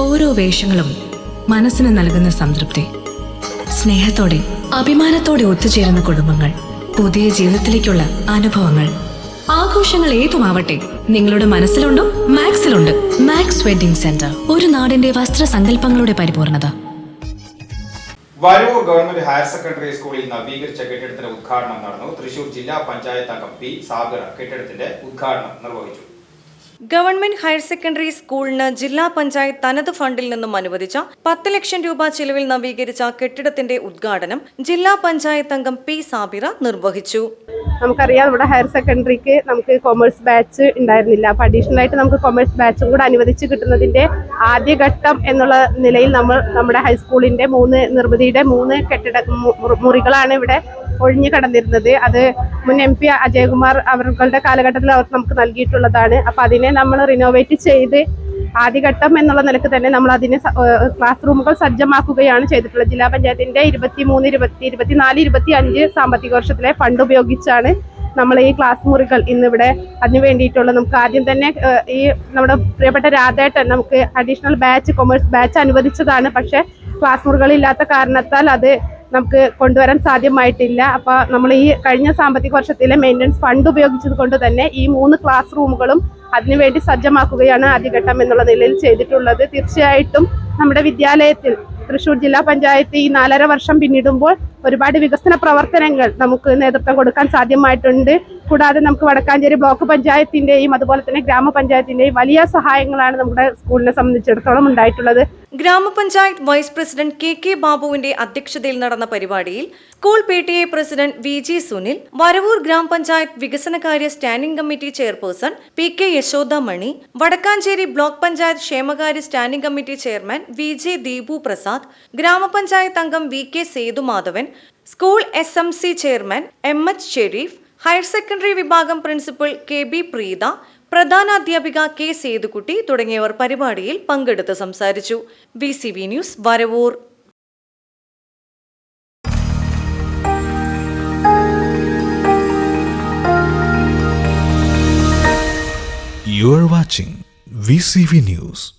ഓരോ വേഷങ്ങളും മനസ്സിന് നൽകുന്ന സംതൃപ്തി. സ്നേഹത്തോടെ അഭിമാനത്തോടെ ഒത്തുചേരുന്ന കുടുംബങ്ങൾ പുതിയ ജീവിതത്തിലേക്കുള്ള അനുഭവങ്ങൾ. ആഘോഷങ്ങൾ ഏതുമാവട്ടെ നിങ്ങളുടെ മനസ്സിലുണ്ടോ മാക്സിലുണ്ട്. മാക്സ് വെഡിംഗ് സെന്റർ ഒരു നാടിന്റെ വസ്ത്രസങ്കല്പങ്ങളുടെ പരിപൂർണത. വരൂർ ഗവൺമെന്റ് ഹയർ സെക്കൻഡറി സ്കൂളിൽ നവീകരിച്ച കെട്ടിടത്തിന്റെ ഉദ്ഘാടനം നടന്നു. തൃശൂർ ജില്ലാ പഞ്ചായത്ത് അംഗം പി സാഗർ കെട്ടിടത്തിന്റെ ഉദ്ഘാടനം നിർവഹിച്ചു. ഗവൺമെന്റ് ഹയർ സെക്കൻഡറി സ്കൂളിന് ജില്ലാ പഞ്ചായത്ത് തനത് ഫണ്ടിൽ നിന്നും അനുവദിച്ച പത്ത് ലക്ഷം രൂപ ചിലവിൽ നവീകരിച്ച കെട്ടിടത്തിന്റെ ഉദ്ഘാടനം ജില്ലാ പഞ്ചായത്ത് അംഗം പി സാബിറ നിർവഹിച്ചു. നമുക്കറിയാം ഇവിടെ ഹയർ സെക്കൻഡറിക്ക് നമുക്ക് കൊമേഴ്സ് ബാച്ച് ഉണ്ടായിരുന്നില്ല. അപ്പോൾ അഡീഷണൽ ആയിട്ട് നമുക്ക് കൊമേഴ്സ് ബാച്ചും കൂടെ അനുവദിച്ച് കിട്ടുന്നതിന്റെ ആദ്യഘട്ടം എന്നുള്ള നിലയിൽ നമ്മൾ നമ്മുടെ ഹൈസ്കൂളിന്റെ മൂന്ന് നിർമ്മിതിയുടെ മൂന്ന് കെട്ടിട മുറികളാണ് ഇവിടെ ഒഴിഞ്ഞു കടന്നിരുന്നത്. അത് മുൻ എം പി അജയകുമാർ അവരുടെ കാലഘട്ടത്തിൽ അവർ നമുക്ക് നൽകിയിട്ടുള്ളതാണ്. അപ്പോൾ അതിനെ നമ്മൾ റിനോവേറ്റ് ചെയ്ത് ആദ്യഘട്ടം എന്നുള്ള നിലയ്ക്ക് തന്നെ നമ്മൾ അതിനെ ക്ലാസ് റൂമുകൾ സജ്ജമാക്കുകയാണ് ചെയ്തിട്ടുള്ളത്. ജില്ലാ പഞ്ചായത്തിന്റെ ഇരുപത്തി മൂന്ന് ഇരുപത്തി ഇരുപത്തിനാല് ഇരുപത്തി അഞ്ച് സാമ്പത്തിക വർഷത്തിലെ ഫണ്ട് ഉപയോഗിച്ചാണ് നമ്മൾ ഈ ക്ലാസ് മുറികൾ ഇന്നിവിടെ അതിന് വേണ്ടിയിട്ടുള്ള നമുക്ക് ആദ്യം തന്നെ ഈ നമ്മുടെ പ്രിയപ്പെട്ട രാധേട്ടൻ നമുക്ക് അഡീഷണൽ ബാച്ച് കൊമേഴ്സ് ബാച്ച് അനുവദിച്ചതാണ്. പക്ഷേ ക്ലാസ് മുറികളില്ലാത്ത കാരണത്താൽ അത് നമുക്ക് കൊണ്ടുവരാൻ സാധ്യമായിട്ടില്ല. അപ്പോൾ നമ്മൾ ഈ കഴിഞ്ഞ സാമ്പത്തിക വർഷത്തിലെ മെയിന്റനൻസ് ഫണ്ട് ഉപയോഗിച്ചത് കൊണ്ട് തന്നെ ഈ മൂന്ന് ക്ലാസ് റൂമുകളും അതിനുവേണ്ടി സജ്ജമാക്കുകയാണ് ആദ്യഘട്ടം എന്നുള്ള നിലയിൽ ചെയ്തിട്ടുള്ളത്. തീർച്ചയായിട്ടും നമ്മുടെ വിദ്യാലയത്തിൽ തൃശ്ശൂർ ജില്ലാ പഞ്ചായത്ത് ഈ നാലര വർഷം പിന്നിടുമ്പോൾ ഒരുപാട് വികസന പ്രവർത്തനങ്ങൾ നമുക്ക് നേതൃത്വം കൊടുക്കാൻ സാധ്യമായിട്ടുണ്ട്. കൂടാതെ നമുക്ക് വടക്കാഞ്ചേരി ബ്ലോക്ക് പഞ്ചായത്തിന്റെയും അതുപോലെ തന്നെ ഗ്രാമപഞ്ചായത്തിന്റെയും വലിയ സഹായങ്ങളാണ് നമ്മുടെ സ്കൂളിനെ സംബന്ധിച്ചിടത്തോളം ഉണ്ടായിട്ടുള്ളത്. ഗ്രാമപഞ്ചായത്ത് വൈസ് പ്രസിഡന്റ് കെ കെ ബാബുവിന്റെ അധ്യക്ഷതയിൽ നടന്ന പരിപാടിയിൽ school P T A president V G Sunil Varavoor ഗ്രാമപഞ്ചായത്ത് വികസനകാര്യ standing committee chairperson P K Yashoda Mani Vadakkanchery block panchayat ക്ഷേമകാര്യ standing committee chairman V J Deepu Prasad ഗ്രാമപഞ്ചായത്ത് അംഗം V K Sethumadhavan school S M C chairman M H Sharif higher secondary വിഭാഗം principal K B Preetha പ്രധാനാധ്യാപിക K Sethukutty തുടങ്ങിയവർ പരിപാടിയിൽ പങ്കെടുത്ത് സംസാരിച്ചു V C V news Varavoor You are watching VCV News.